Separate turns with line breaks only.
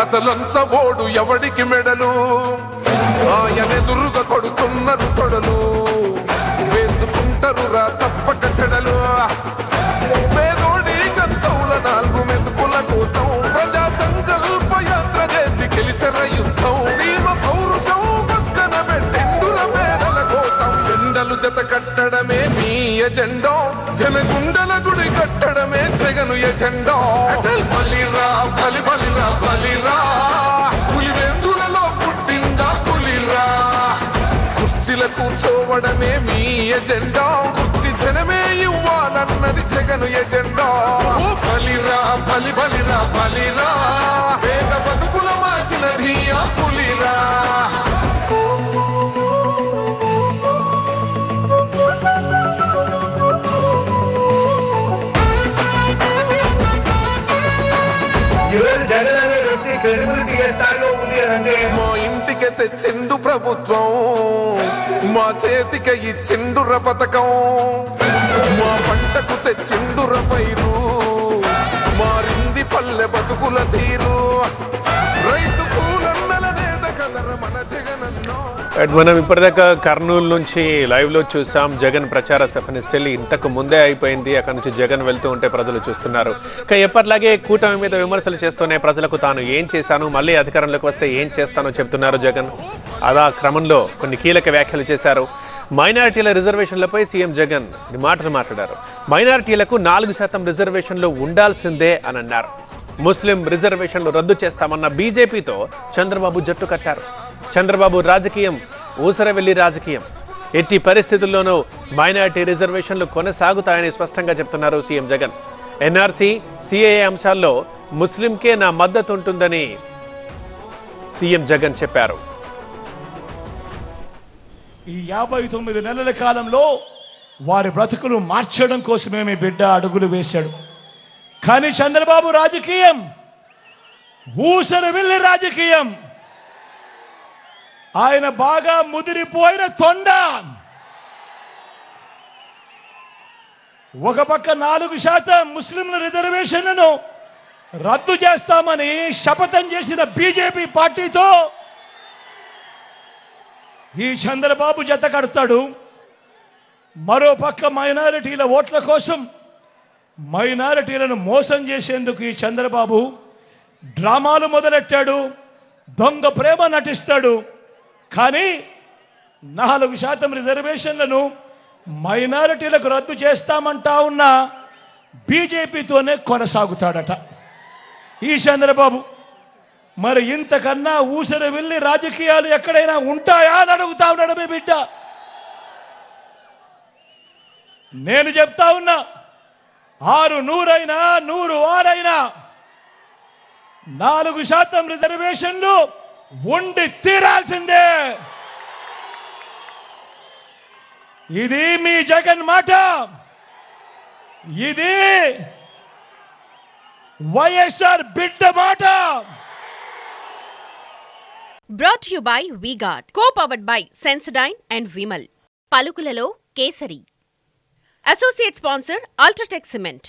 అసలంచబోడు ఎవడికి మెడలు? ఆయనెదురుగా కొడుతున్నారు తొడలు. వేసుకుంటారు రా తప్పక చెడలు. పేదోడి కంచౌల నాలుగు మెతుకుల కోసం ప్రజా సంకల్ప యాత్ర చేసి గెలిసిన యుద్ధం. సీమ పౌరుషం పక్కన పెట్టిండుల పేదల కోసం. జెండలు జత కట్టడమే మీ ఎజెండా. జనగుండల గుడి కట్టడమే జగను ఎజెండా. అచల్ బలిరా కూర్చోవడమే మీ ఎజెండా. కుర్చీ జనమే ఇవ్వాలన్నది జగను ఎజెండా. బలిరా బలి బలిరా. బలిరా వేద బతుకుల మార్చినది ఆ పులిరా.
ఈరోజు జగన్ అనే వ్యక్తి క్రెడిబిలిటీ ఏ స్థాయిలో ఉంది అని అంటే.
మా ఇంటికి తెచ్చిండు ప్రభుత్వం. మా చేతికి చిండుర పథకం మా పంటకు తెచ్చిండుర పైరు. మారింది పల్లె బతుకుల తీరు. రైతు కూలన్నల నేత కదర మన జగనన్నో.
మనం ఇప్పటిదాకా కర్నూలు నుంచి లైవ్లో చూసాం. జగన్ ప్రచార సభని స్టిల్ ఇంతకు ముందే అయిపోయింది. అక్కడ నుంచి జగన్ వెళ్తూ ఉంటే ప్రజలు చూస్తున్నారు. ఇక ఎప్పట్లాగే కూటమి మీద విమర్శలు చేస్తూనే ప్రజలకు తాను ఏం చేశాను మళ్ళీ అధికారంలోకి వస్తే ఏం చేస్తానో చెప్తున్నారు జగన్. అదా క్రమంలో కొన్ని కీలక వ్యాఖ్యలు చేశారు. మైనారిటీల రిజర్వేషన్లపై సీఎం జగన్ మాటలు మాట్లాడారు. మైనారిటీలకు నాలుగు శాతం రిజర్వేషన్లు ఉండాల్సిందే అని అన్నారు. ముస్లిం రిజర్వేషన్లు రద్దు చేస్తామన్న బీజేపీతో చంద్రబాబు జట్టు కట్టారు. చంద్రబాబు రాజకీయం ఊసరవెల్లి రాజకీయం. ఎట్టి పరిస్థితుల్లోనూ మైనారిటీ రిజర్వేషన్లు కొనసాగుతాయని స్పష్టంగా చెప్తున్నారు సీఎం జగన్. ఎన్ఆర్సీ సిఏఏ అంశాల్లో ముస్లింకే నా మద్దతు ఉంటుందని సీఎం జగన్ చెప్పారు.
ఈ యాభై తొమ్మిది నెలల కాలంలో వారి బ్రతుకులు మార్చడం కోసమే మీ బిడ్డ అడుగులు వేశాడు. కానీ చంద్రబాబు రాజకీయం ఊసరు వెళ్ళి రాజకీయం. ఆయన బాగా ముదిరిపోయిన తొండ. ఒక పక్క నాలుగు శాతం ముస్లింల రిజర్వేషన్లను రద్దు చేస్తామని శపథం చేసిన బీజేపీ పార్టీతో ఈ చంద్రబాబు జత కడతాడు. మరో పక్క మైనారిటీల ఓట్ల కోసం మైనారిటీలను మోసం చేసేందుకు ఈ చంద్రబాబు డ్రామాలు మొదలెట్టాడు దొంగ ప్రేమ నటిస్తాడు. కానీ నాలుగు శాతం రిజర్వేషన్లను మైనారిటీలకు రద్దు చేస్తామంటా ఉన్న బీజేపీతోనే కొనసాగుతాడట. ఈ చంద్రబాబు మరి ఇంతకన్నా ఊసర వెళ్ళి రాజకీయాలు ఎక్కడైనా ఉంటాయా అని అడుగుతా ఉన్నాడు మీ బిడ్డ. నేను చెప్తా ఉన్నా ఆరు నూరైనా నూరు ఆరైనా నాలుగు శాతం రిజర్వేషన్లు ఉండి తీరాల్సిందే. ఇది మీ జగన్ మాట. ఇది వైఎస్ఆర్ బిడ్డ మాట.
Brought you by V Guard co powered by Sensodyne and Vimal పలుకులలో Kesari. Associate sponsor UltraTech cement